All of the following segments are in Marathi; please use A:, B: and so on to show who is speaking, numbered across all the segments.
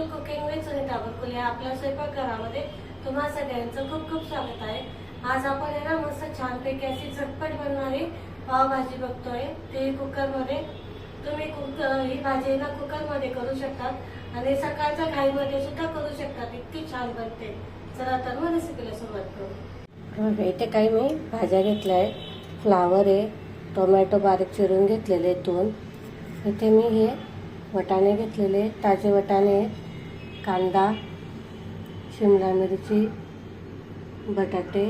A: बिलकुल कुकिंग विथ सुनीता या आपल्या स्वयंपाकघरामध्ये तुम्हा सगळ्यांचं खूप खूप स्वागत आहे. आज आपण आहे ना मस्त छानपैकी अशी झटपट बनणारी पावभाजी बघतोय. ते कुकरमध्ये तुम्ही कुक ही भाजी ना कुकरमध्ये करू शकतात आणि सकाळच्या घाईमध्ये सुद्धा करू शकतात. इतकी छान बनते. चला तर मग रेसिपीला सुरुवात करू. इथे काही मी भाज्या घेतल्या आहे फ्लावर आहे टोमॅटो बारीक चिरून घेतलेले दोन. इथे मी हे वटाणे घेतलेले ताजे वटाणे आहेत. कांदा शिमला मिरची बटाटे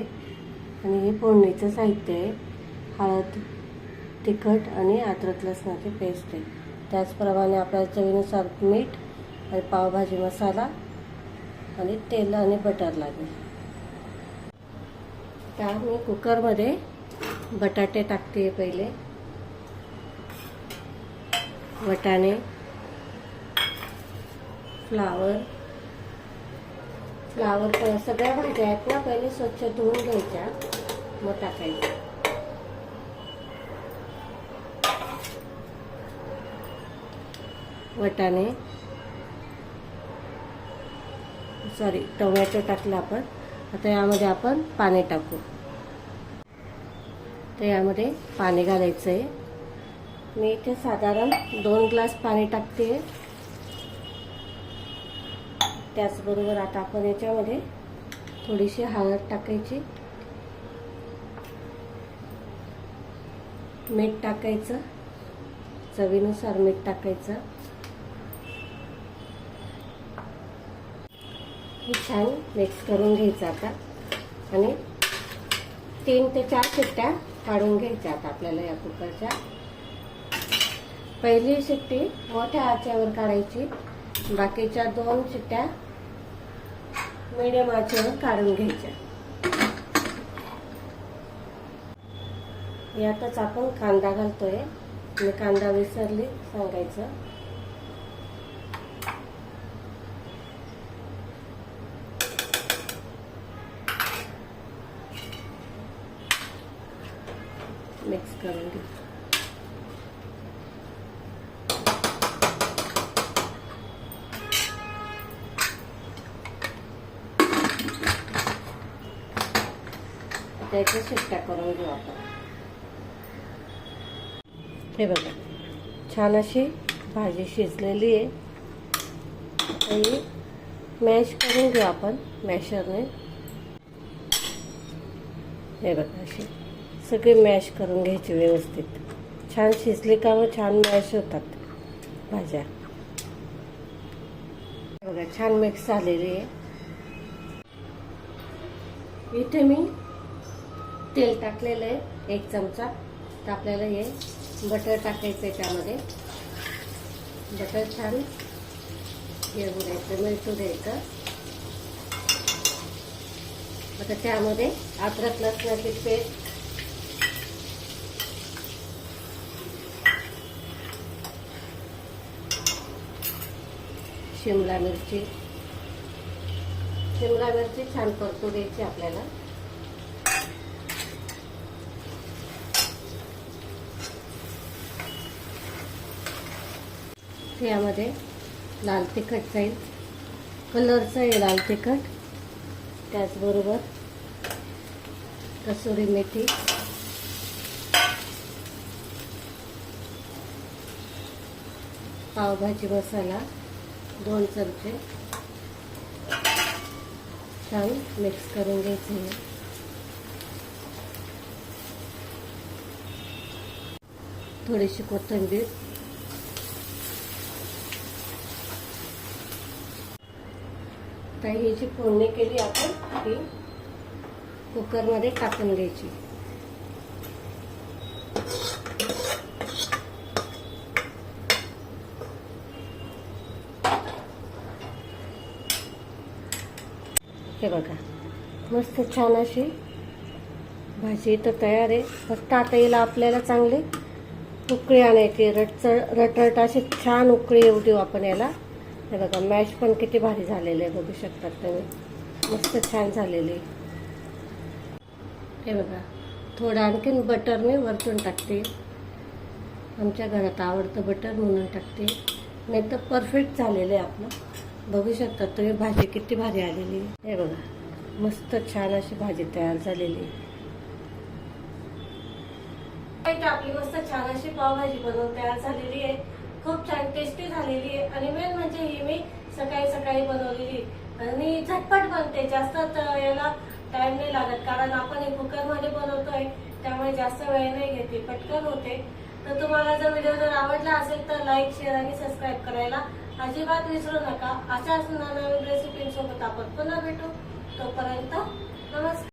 A: आणि हे फोडणीचं साहित्य आहे. हळद तिखट आणि अद्रक लसणाची पेस्ट आहे. त्याचप्रमाणे आपल्या चवीनुसार मीठ आणि पावभाजी मसाला आणि तेल आणि बटर लागेल. त्या मी कुकरमध्ये बटाटे टाकते पहिले. वटाणे फ्लावर फ्लावर सगळ्या भाज्या आहेत ना पहिले स्वच्छ धुवून घ्यायच्या मग टाकायच्या वटाणे. सॉरी टोमॅटो टाकलं आपण. आता यामध्ये आपण पाणी टाकू. तर यामध्ये पाणी घालायचं आहे मी इथे साधारण दोन ग्लास पाणी टाकते त्याचबरोबर आता आपण याच्यामध्ये थोडीशी हळद टाकायची. मीठ टाकायचं. चवीनुसार मीठ टाकायचं. हे छान मिक्स करून घ्यायचं आता. आणि तीन ते चार शिट्ट्या काढून घ्यायच्या आता आपल्याला या कुकरच्या. पहिली शिट्टी मोठ्या आचेवर काढायची. बाकीच्या दोन शिट्ट्या मीडियम आचेवर काढून घ्यायच्या यातच आपण कांदा घालतोय. मी कांदा विसरली सांगायचं. मिक्स करून घे त्याच्या शिट्ट्या करून घेऊ आपण. हे बघा, छान अशी भाजी शिजलेली आहे. आणि मॅश करून घेऊ आपण मॅशरने हे बघा, अशी सगळे मॅश करून घ्यायचे व्यवस्थित. छान शिजली का मग छान मॅश होतात भाज्या. बघा, छान मिक्स झालेली आहे. इथे मी तेल टाकलेलं आहे एक चमचा. तर आपल्याला हे बटर टाकायचं आहे त्यामध्ये. बटर छान हे द्यायचं मिळतो द्यायचं आता त्यामध्ये अद्रक लसणाची पेस्ट. शिमला मिरची. शिमला मिरची छान परतू द्यायची आपल्याला. यामध्ये लाल तिखट जाईल. कलरचं आहे लाल तिखट. त्याचबरोबर कसुरी मेथी. पावभाजी मसाला दोन चमचे. छान मिक्स करून घ्यायचं आहे थोडीशी कोथिंबीर. तर ही जी फोडणी केली आपण ती कुकरमध्ये टाकून घ्यायची हे बघा मस्त छान अशी भाजी तर तयार आहे. फक्त आता येईल आपल्याला चांगली उकळी आणायची रटचड रटरट अशी छान उकळी येऊ देऊ आपण याला. हे बघा मॅश पण किती भारी झालेलं आहे बघू शकतात तुम्ही मस्त छान झालेली आहे. हे बघा थोडं आणखीन बटर मी वरतून टाकते आमच्या घरात आवडतं बटर म्हणून टाकते नाही तर परफेक्ट झालेलं आहे आपलं बघू शकता तुम्ही भाजी किती भारी आलेली आहे. हे बघा मस्त छान अशी भाजी तयार झालेली आहे. आपली मस्त छान अशी पावभाजी बनवून तयार झालेली आहे खूप छान टेस्टी झालेली आहे. आणि मेन म्हणजे ही मी सकाळी सकाळी बनवलेली. आणि झटपट बनते. जास्त याला टाइम नाही लागत. कारण आपण हे कुकरमध्ये बनवतोय त्यामुळे जास्त वेळ नाही घेते. पटकन होते. तर तुम्हाला जर व्हिडिओ जर आवडला असेल तर लाईक शेअर आणि सबस्क्राईब करायला अजिबात विसरू नका. अशाच नवीन रेसिपींसोबत आपण पुन्हा भेटू. तोपर्यंत नमस्कार.